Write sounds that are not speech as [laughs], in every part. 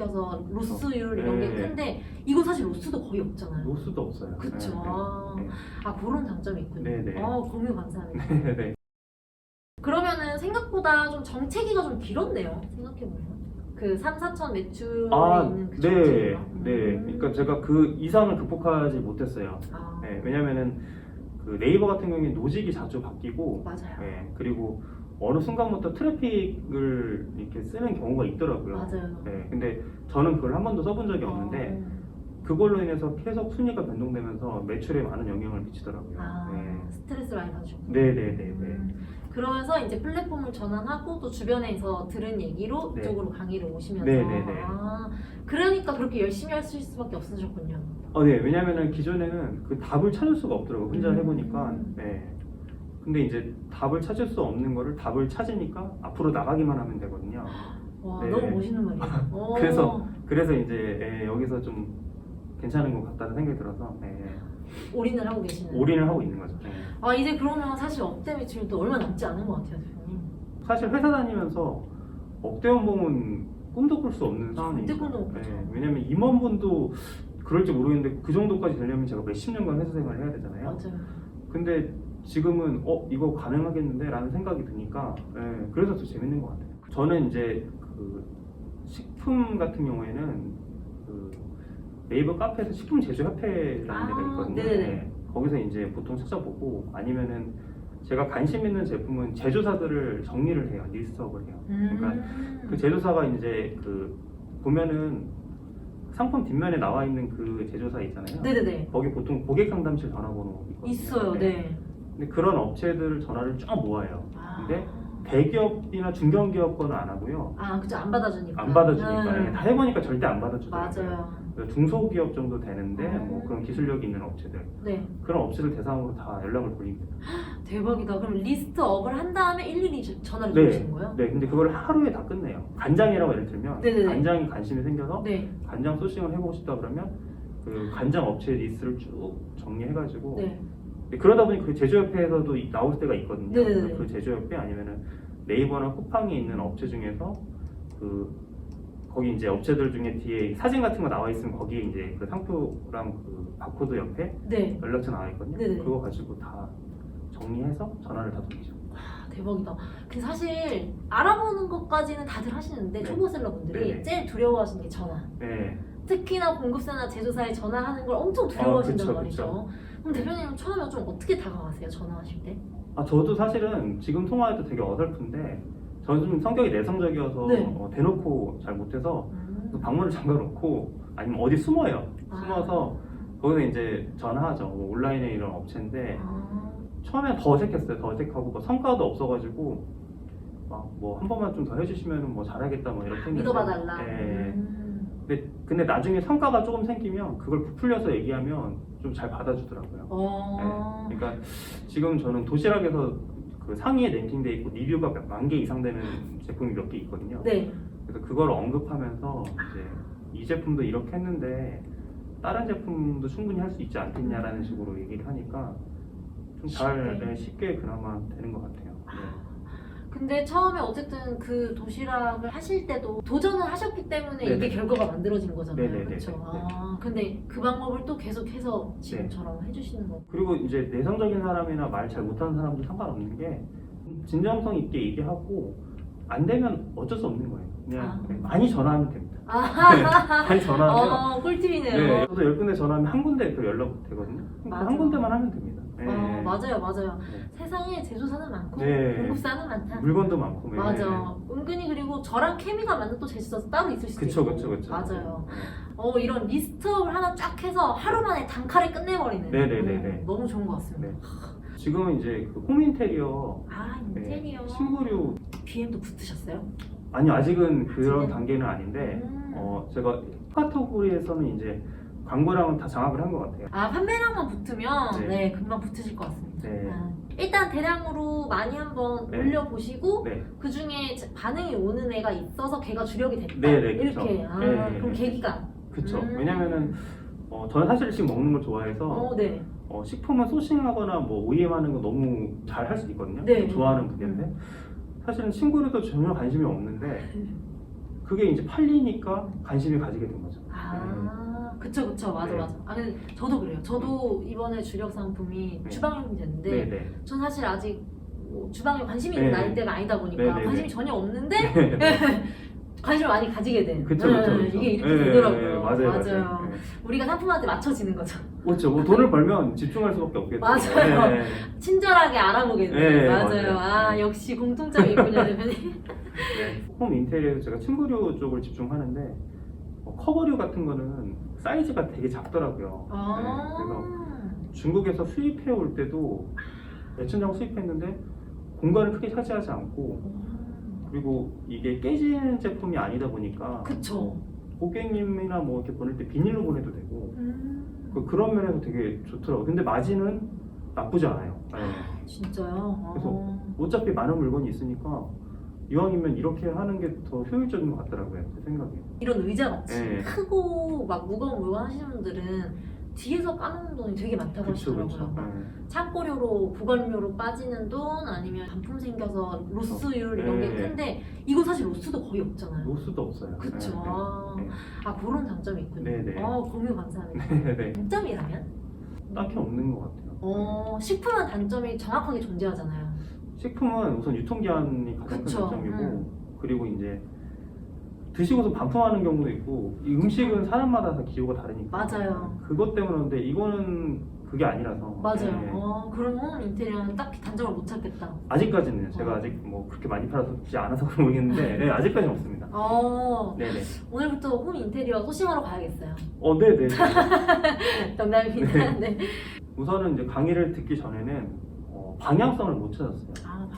끊겨서 로스율 이런 게 네. 큰데 이거 사실 로스도 거의 없잖아요. 로스도 없어요. 그쵸. 네, 아, 네. 아, 그런 장점이 있군요. 네, 네. 아, 공유 감사합니다. [laughs] 네, 네. 그러면은 생각보다 좀 정체기가 좀 길었네요. 생각해보면. 그 3, 4천 매출에 아, 있는 그 네, 정체기가. 네. 음. 그러니까 제가 그 이상을 극복하지 못했어요. 아, 네, 왜냐면은 그 네이버 같은 경우에 노직이 자주 바뀌고, 맞아요. 네, 그리고 어느 순간부터 트래픽을 이렇게 쓰는 경우가 있더라고요. 맞아요. 네, 근데 저는 그걸 한 번도 써본 적이 없는데 그걸로 인해서 계속 순위가 변동되면서 매출에 많은 영향을 미치더라고요. 아, 네, 스트레스 많이 받으셨고. 네, 네, 네. 네. 음, 그러면서 이제 플랫폼을 전환하고 또 주변에서 들은 얘기로 네. 이쪽으로 강의를 오시면서 네, 네, 네. 아, 그러니까 그렇게 열심히 하실 수밖에 없으셨군요. 어, 네, 왜냐면은 기존에는 그 답을 찾을 수가 없더라고요. 혼자 음. 해보니까. 네. 근데 이제 답을 찾을 수 없는 거를 답을 찾으니까 앞으로 나가기만 하면 되거든요. 와 네. 너무 멋있는 말이에요. [laughs] 어. 그래서- 그래서 이제 예, 여기서 좀 괜찮은 것 같다는 생각이 들어서 예, 올인을 하고 계시는. 올인을 하고 있는 거죠. 예. 아 이제 그러면 사실 업대 매출도 얼마 남지 않은 것 같아요, 대표님. 사실 회사 다니면서 억대 연봉은 꿈도 꿀 수 없는 상황이죠. 절대 꿈도 못 꾸죠. 예, 왜냐면 임원분도 그럴지 모르겠는데 그 정도까지 되려면 제가 몇 십 년간 회사 생활을 해야 되잖아요. 맞아요. 근데 지금은 어 이거 가능하겠는데? 라는 생각이 드니까 예, 그래서 더 재밌는 것 같아요. 저는 이제 그 식품 같은 경우에는 그 네이버 카페에서 식품 제조 협회라는 아, 데가 있거든요. 네네네. 네, 거기서 이제 보통 찾아보고 아니면은 제가 관심 있는 제품은 제조사들을 정리를 해요. 리스트업을 해요. 그러니까 음. 그 제조사가 이제 그 보면은 상품 뒷면에 나와 있는 그 제조사 있잖아요. 네네네. 거기 보통 고객 상담실 전화번호 있거든요. 있어요, 네. 근데 그런 업체들 전화를 쫙 모아요. 아. 근데 대기업이나 중견기업 거는 안 하고요. 아 그죠 안 받아주니까. 안 받아주니까 음. 다 해보니까 절대 안 받아주더라고요. 맞아요. 그래서 중소기업 정도 되는데 음. 뭐 그런 기술력이 있는 업체들 네. 그런 업체들 대상으로 다 연락을 돌립니다. 대박이다. 그럼 리스트업을 한 다음에 일일이 저- 전화를 네. 주시는 거예요? 네, 근데 그걸 하루에 다 끝내요. 간장이라고 예를 들면 네네네. 간장에 관심이 생겨서 네. 간장 소싱을 해보고 싶다 그러면 그 간장 업체 리스트를 쭉 정리해가지고 네. 네, 그러다 보니 그 제조협회에서도 이- 나올 때가 있거든요. 네네네. 그래서 그 제조협회 아니면은 네이버나 쿠팡에 있는 업체 중에서 그 거기 이제 업체들 중에 뒤에 사진 같은 거 나와 있으면 거기에 이제 그 상표랑 그 바코드 옆에 네. 연락처 나와 있거든요. 네네. 그거 가지고 다 정리해서 전화를 다 돌리죠. 아, 대박이다. 근데 사실 알아보는 것까지는 다들 하시는데 네. 초보셀러분들이 네네. 제일 두려워하시는 게 전화. 네. 특히나 공급사나 제조사에 전화하는 걸 엄청 두려워하신단 그쵸, 말이죠. 그 럼 대표님은 처음에 좀 어떻게 다가가세요? 전화하실 때? 아 저도 사실은 지금 통화해도 되게 어설픈데 저는 좀 성격이 내성적이어서 네. 어, 대놓고 잘 못해서 음. 방문을 잠가놓고 아니면 어디 숨어요. 아. 숨어서 거기서 이제 전화하죠. 뭐 온라인에 이런 업체인데 아, 처음에 더 어색했어요. 더 어색하고 뭐 성과도 없어가지고 막 뭐 한 번만 좀 더 해주시면 뭐 잘하겠다 뭐 이렇게 했는데 믿어봐달라. 네. 음. 근데 근데 나중에 성과가 조금 생기면 그걸 부풀려서 얘기하면 좀 잘 받아주더라고요. 어. 네. 그러니까 지금 저는 도시락에서 그 상위에 랭킹돼 있고 리뷰가 만 개 이상 되는 제품이 몇 개 있거든요. 네. 그래서 그걸 언급하면서 이제 이 제품도 이렇게 했는데 다른 제품도 충분히 할 수 있지 않겠냐라는 식으로 얘기를 하니까 좀 잘 쉽게. 네, 쉽게 그나마 되는 것 같아요. 네. 근데 처음에 어쨌든 그 도시락을 하실 때도 도전을 하셨기 때문에 네네. 이게 결과가 만들어진 거잖아요. 네네네. 그렇죠. 네. 아, 근데 그 방법을 또 계속해서 지금처럼 해주시는 거. 그리고 이제 내성적인 사람이나 말 잘 못하는 사람도 상관없는 게 진정성 있게 얘기하고 안 되면 어쩔 수 없는 거예요. 그냥 아. 네, 많이 전화하면 됩니다. 아, 네, 많이 전화하면 어, 꿀팁이네요. 네, 저도 열 군데 전화하면 한 군데 그 연락 되거든요. 맞아. 한 군데만 하면 됩니다. 네. 어, 맞아요, 맞아요. 네. 세상에 제조사는 많고 네. 공급사는 많다. 물건도 많고 네. 맞아. 은근히 그리고 저랑 케미가 맞는 또 제조사 따로 있을 수도 그쵸 있고. 그쵸 그쵸. 맞아요. 네. 어 이런 리스트업을 하나 쫙 해서 하루 만에 단칼에 끝내버리는. 네 네 네네. 어, 너무 좋은 것 같습니다. 네. 지금은 이제 그 홈 인테리어 아 네, 인테리어. 신부류 BM도 붙으셨어요? 아니 아직은 그런 아직은? 단계는 아닌데 음. 어 제가 카테고리에서는 이제 광고랑은 다 장악을 한 것 같아요. 아 판매량만 붙으면 네. 네. 금방 붙으실 것 같습니다. 네. 아, 일단 대량으로 많이 한번 네. 올려보시고 네. 그 중에 반응이 오는 애가 있어서 걔가 주력이 됐다. 네, 네, 그쵸. 이렇게. 아 네, 그럼 네. 계기가. 그쵸. 음. 왜냐면은 어, 저는 사실 지금 먹는 걸 좋아해서 어 네. 어, 식품을 소싱하거나 뭐 OEM하는 거 너무 잘 할 수 있거든요. 네. 좋아하는 분야인데 사실은 친구들도 전혀 관심이 없는데 그게 이제 팔리니까 관심을 가지게 된 거죠. 아, 그쵸, 그쵸. 맞아, 네. 맞아. 아, 근데 저도 그래요. 저도 이번에 주력 상품이 네. 주방용품제인데, 네, 네. 전 사실 아직 뭐 주방에 관심이 있는 네. 나이대가 아니다 보니까 네, 네, 관심이 네. 전혀 없는데, 네, 네. [laughs] 관심을 많이 가지게 된. 그쵸, 네, 그쵸, 그쵸. 이게 이렇게 네, 되더라고요. 네, 맞아요, 맞아요. 네. 우리가 상품한테 맞춰지는 거죠. 그렇죠. 뭐 돈을 벌면 집중할 수밖에 없겠죠. 맞아요. 네. 친절하게 알아보게 돼요. 네, 맞아요. 맞아요. 아, 네. 역시 공통점이 있군요, 대표님. [laughs] 네. 홈 인테리어에서 제가 침구류 쪽을 집중하는데 어, 커버류 같은 거는 사이즈가 되게 작더라고요. 아. 네, 그래서 중국에서 수입해 올 때도 몇천 장 수입했는데 공간을 크게 차지하지 않고 음. 그리고 이게 깨지는 제품이 아니다 보니까 그쵸. 고객님이나 뭐 이렇게 보낼 때 비닐로 보내도 되고 음. 그, 그런 면에서 되게 좋더라고요. 근데 마진은 나쁘지 않아요. 네. 진짜요? 그래서 아. 어차피 많은 물건이 있으니까 이왕이면 이렇게 하는 게 더 효율적인 것 같더라고요. 제 생각에. 이런 의자 같이 네. 크고 막 무거운 물건 하시는 분들은 뒤에서 까는 돈이 되게 많다고 그렇죠, 하시더라고요. 네. 창고료로 보관료로 빠지는 돈 아니면 반품 생겨서 로스율 이런 게 네. 큰데 이거 사실 로스도 거의 없잖아요. 로스도 없어요. 그쵸. 네, 아, 네. 아 그런 장점이 있군요. 네, 네. 아 공유 감사합니다. [laughs] 네. 단점이라면? 딱히 없는 것 같아요. 어 식품은 단점이 정확하게 존재하잖아요. 식품은 우선 유통기한이 가장 큰 그쵸. 장점이고 음. 그리고 이제 드시고서 반품하는 경우도 있고 이 음식은 사람마다 기호가 다르니까 맞아요. 그것 때문에 근데 이거는 그게 아니라서 맞아요. 네. 어 그러면 인테리어는 딱히 단점을 못 찾겠다. 아직까지는 제가 어. 아직 뭐 그렇게 많이 팔아서 않아서 그런 모르겠는데 네, 아직까지는 없습니다. 어 네네. 오늘부터 홈 인테리어 소싱하러 가야겠어요. 어, 네네. [laughs] 농담입니다. 네. 우선은 이제 강의를 듣기 전에는 어, 방향성을 못 찾았어요.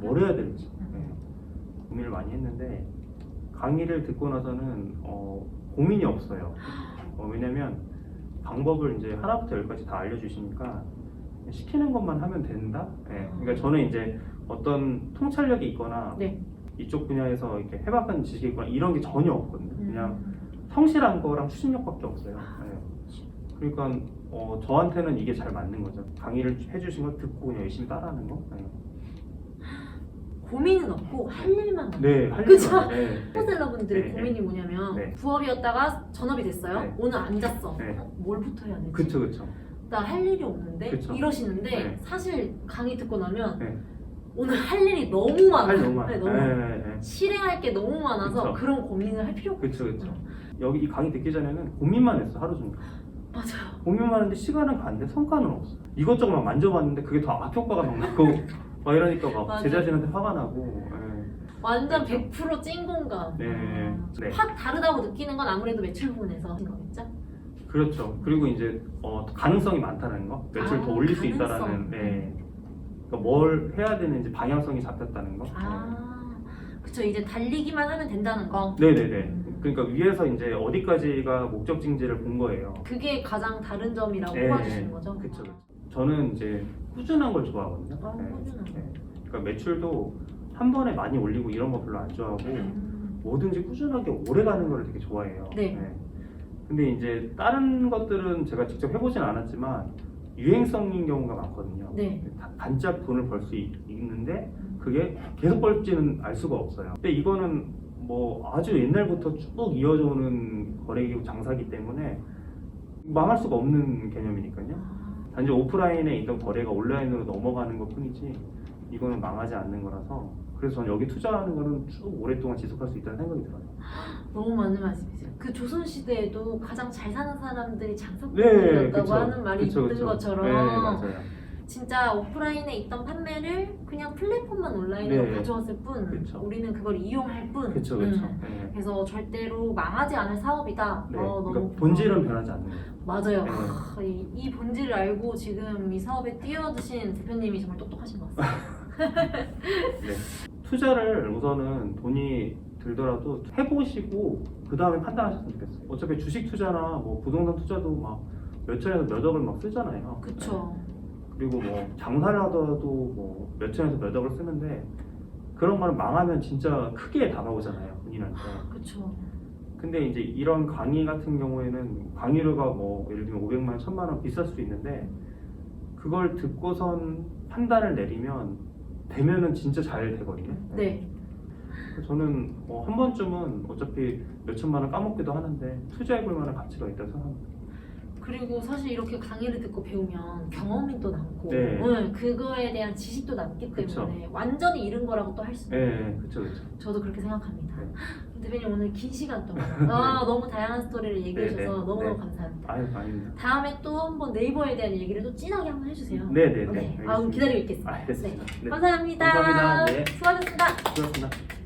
뭘 해야 될지 음. 네. 고민을 많이 했는데 강의를 듣고 나서는 어, 고민이 없어요. 어, 왜냐면 방법을 이제 하나부터 열까지 다 알려주시니까 시키는 것만 하면 된다. 네. 그러니까 저는 이제 어떤 통찰력이 있거나 네. 이쪽 분야에서 이렇게 해박한 지식이 있거나 이런 게 전혀 없거든요. 그냥 음. 성실한 거랑 추진력밖에 없어요. 네. 그러니까 어, 저한테는 이게 잘 맞는 거죠. 강의를 해주신 걸 듣고 그냥 열심히 따라하는 거. 네, 고민은 없고 할 일만. 네, 할 그쵸? 일만. 네. 네, 고민이 뭐냐면 네. 부업이었다가 전업이 됐어요. 네. 오늘 앉았어. 네. 어, 뭘부터 해야 되지? 그쵸, 그쵸. 나 할 일이 없는데 그쵸. 이러시는데 네. 사실 강의 듣고 나면 네. 오늘 할 일이 너무 많아. 할 너무 많아. 네, 너무 네, 많아. 네, 네. 실행할 게 너무 많아서 그쵸. 그런 고민을 할 필요가 그쵸, 그쵸. 여기 이 강의 듣기 전에는 고민만 했어, 하루 종일. 맞아요. 고민만 했는데 시간은 가는데 성과는 없어. 이것저것 막 만져봤는데 그게 더 악효과가 막 나고 [laughs] 막 이러니까 막 맞아. 제 자신한테 화가 나고. 네. 완전 그쵸. 100%찐 공감. 네. 아, 네. 확 다르다고 느끼는 건 아무래도 매출 부분에서 하신 거겠죠? 그렇죠. 그리고 이제 어, 가능성이 많다는 거, 매출 아, 더 올릴 수. 있다라는, 네. 그러니까 뭘 해야 되는지 방향성이 잡혔다는 거. 아, 그쵸. 이제 달리기만 하면 된다는 거. 네네네. 음. 그러니까 위에서 이제 어디까지가 목적지인지를 본 거예요. 그게 가장 다른 점이라고 네. 뽑아주시는 거죠? 그쵸. 저는 이제 꾸준한 걸 좋아하거든요. 아, 꾸준한 거. 그러니까 매출도 한 번에 많이 올리고 이런 거 별로 안 좋아하고 음. 뭐든지 꾸준하게 오래 가는 거를 되게 좋아해요. 네. 근데 이제 다른 것들은 제가 직접 해보진 않았지만 유행성인 경우가 많거든요. 네. 다- 단짝 돈을 벌 수 있는데 그게 계속 벌지는 알 수가 없어요. 근데 이거는 뭐 아주 옛날부터 쭉 이어져 오는 거래기업 장사기 때문에 망할 수가 없는 개념이니까요. 아, 단지 오프라인에 있던 거래가 온라인으로 넘어가는 것 뿐이지 이거는 망하지 않는 거라서 그래서 저는 여기 투자하는 거는 쭉 오랫동안 지속할 수 있다는 생각이 들어요. [gasps] 너무 맞는 말씀이세요. 그 조선 시대에도 가장 잘 사는 사람들이 네, 장사꾼들이었다고 그쵸. 하는 말이 그쵸, 있는 그쵸. 것처럼 네, 맞아요. 진짜 오프라인에 있던 판매를 그냥 플랫폼만 온라인으로 네. 가져왔을 뿐 그쵸. 우리는 그걸 이용할 뿐 그렇죠, 그렇죠. 음. 그래서 절대로 망하지 않을 사업이다. 네, 어, 너무 그러니까 본질은 변하지 않는 거예요. 맞아요. 네. 하, 이, 이 본질을 알고 지금 이 사업에 뛰어드신 대표님이 정말 똑똑하신 것 같아요. 투자를 우선은 돈이 들더라도 해보시고 그 다음에 판단하셨으면 좋겠어요. 어차피 주식 투자나 뭐 부동산 투자도 막 몇 천에서 몇 억을 막 쓰잖아요. 그쵸. 네. 그리고 뭐 장사를 하더라도 뭐 몇 천에서 몇 억을 쓰는데 그런 거는 망하면 진짜 크게 다가오잖아요 본인한테. 그쵸. 근데 이제 이런 강의 같은 경우에는 강의료가 뭐 예를 들면 500만 원, 1000만 원 비쌀 수 있는데 그걸 듣고선 판단을 내리면 되면은 진짜 잘 되거든요. 네. 저는 어, 한 번쯤은 어차피 몇 천만 원 까먹기도 하는데 투자해볼 만한 가치가 있다고 생각합니다. 그리고 사실 이렇게 강의를 듣고 배우면 경험이 또 남고 네. 응, 그거에 대한 지식도 남기 그쵸. 때문에 완전히 잃은 거라고 또 할수 예, 있어요. 네, 그렇죠, 그렇죠. 저도 그렇게 생각합니다. 네. [laughs] 대표님 오늘 긴 시간 동안 [laughs] 아, 너무 다양한 스토리를 얘기해 네, 네. 주셔서 너무너무 네. 감사합니다. 아유, 아닙니다. 다음에 또 한번 네이버에 대한 얘기를 또 진하게 한번 해주세요. 네, 네, 네. 오케이. 아, 그럼 알겠습니다. 기다리고 있겠습니다. 알겠습니다. 네. 감사합니다. 감사합니다. 네. 수고하셨습니다. 수고하셨습니다.